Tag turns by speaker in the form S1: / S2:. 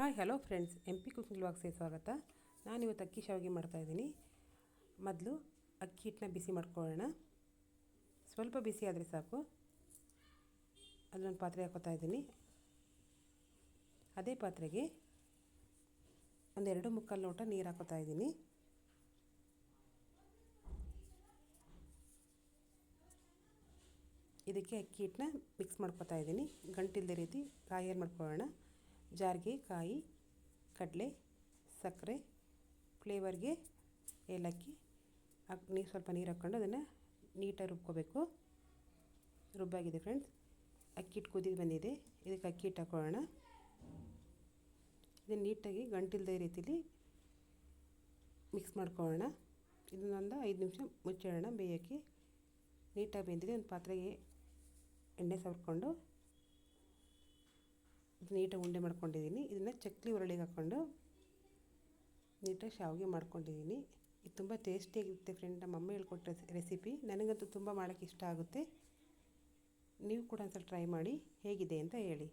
S1: Hi, hello friends. M P cooking ವ್ಲಾಗ್ಸ್ಗೆ ಸ್ವಾಗತ. ನಾನು ಇವತ್ತು ಅಕ್ಕಿ ಶಾವಿಗೆ ಮಾಡ್ತಾಯಿದ್ದೀನಿ ಮೊದಲು ಅಕ್ಕಿ ಹಿಟ್ಟನ್ನ ಬಿಸಿ ಮಾಡ್ಕೊಳ್ಳೋಣ. ಸ್ವಲ್ಪ ಬಿಸಿ ಆದರೆ ಸಾಕು. ಅದನ್ನೊಂದು ಪಾತ್ರೆ ಹಾಕೋತಾ ಇದ್ದೀನಿ. ಅದೇ ಪಾತ್ರೆಗೆ ಒಂದೆರಡು ಮುಕ್ಕಾಲು ಲೋಟ ನೀರು ಹಾಕೋತಾ ಇದ್ದೀನಿ. ಇದಕ್ಕೆ ಅಕ್ಕಿ ಹಿಟ್ಟನ್ನ ಮಿಕ್ಸ್ ಮಾಡ್ಕೊತಾ ಇದ್ದೀನಿ. ಗಂಟಿಲ್ಲದೆ ರೀತಿ ಕಾಯಿಯಲ್ಲಿ ಮಾಡ್ಕೊಳ್ಳೋಣ. ಜಾರಿಗೆ, ಕಾಯಿ, ಕಡಲೆ, ಸಕ್ಕರೆ, ಫ್ಲೇವರ್ಗೆ ಏಲಕ್ಕಿ ನೀರು ಸ್ವಲ್ಪ ನೀರು ಹಾಕ್ಕೊಂಡು ಅದನ್ನು ನೀಟಾಗಿ ರುಬ್ಕೋಬೇಕು. ರುಬ್ಬಾಗಿದೆ ಫ್ರೆಂಡ್ಸ್ ಅಕ್ಕಿ ಹಿಟ್ಟು ಕುದಿ ಬಂದಿದೆ. ಇದಕ್ಕೆ ಅಕ್ಕಿ ಹಿಟ್ಟು ಹಾಕೊಳ್ಳೋಣ. ಇದನ್ನು ನೀಟಾಗಿ ಗಂಟಿಲ್ಲದೆ ರೀತಿಲಿ ಮಿಕ್ಸ್ ಮಾಡ್ಕೊಳ್ಳೋಣ. ಇದನ್ನೊಂದು ಐದು ನಿಮಿಷ ಮುಚ್ಚಿಡೋಣ ಬೇಯೋಕ್ಕೆ. ನೀಟಾಗಿ ಬೆಂದಿದೆ. ಒಂದು ಪಾತ್ರೆಗೆ ಎಣ್ಣೆ ಸವರ್ಕೊಂಡು ನೀಟಾಗಿ ಉಂಡೆ ಮಾಡ್ಕೊಂಡಿದ್ದೀನಿ. ಇದನ್ನು ಚಕ್ಲಿ ಉರುಳಿಗೆ ಹಾಕ್ಕೊಂಡು ನೀಟಾಗಿ ಶಾವಿಗೆ ಮಾಡ್ಕೊಂಡಿದ್ದೀನಿ. ಇದು ತುಂಬ ಟೇಸ್ಟಿಯಾಗಿರುತ್ತೆ ಫ್ರೆಂಡ್ ನಮ್ಮ ಅಮ್ಮ ಹೇಳ್ಕೊಟ್ಟ ರೆಸಿಪಿ ನನಗಂತೂ ತುಂಬ ಮಾಡೋಕ್ಕೆ ಇಷ್ಟ ಆಗುತ್ತೆ. ನೀವು ಕೂಡ ಒಂದ್ಸಲ ಟ್ರೈ ಮಾಡಿ ಹೇಗಿದೆ ಅಂತ ಹೇಳಿ.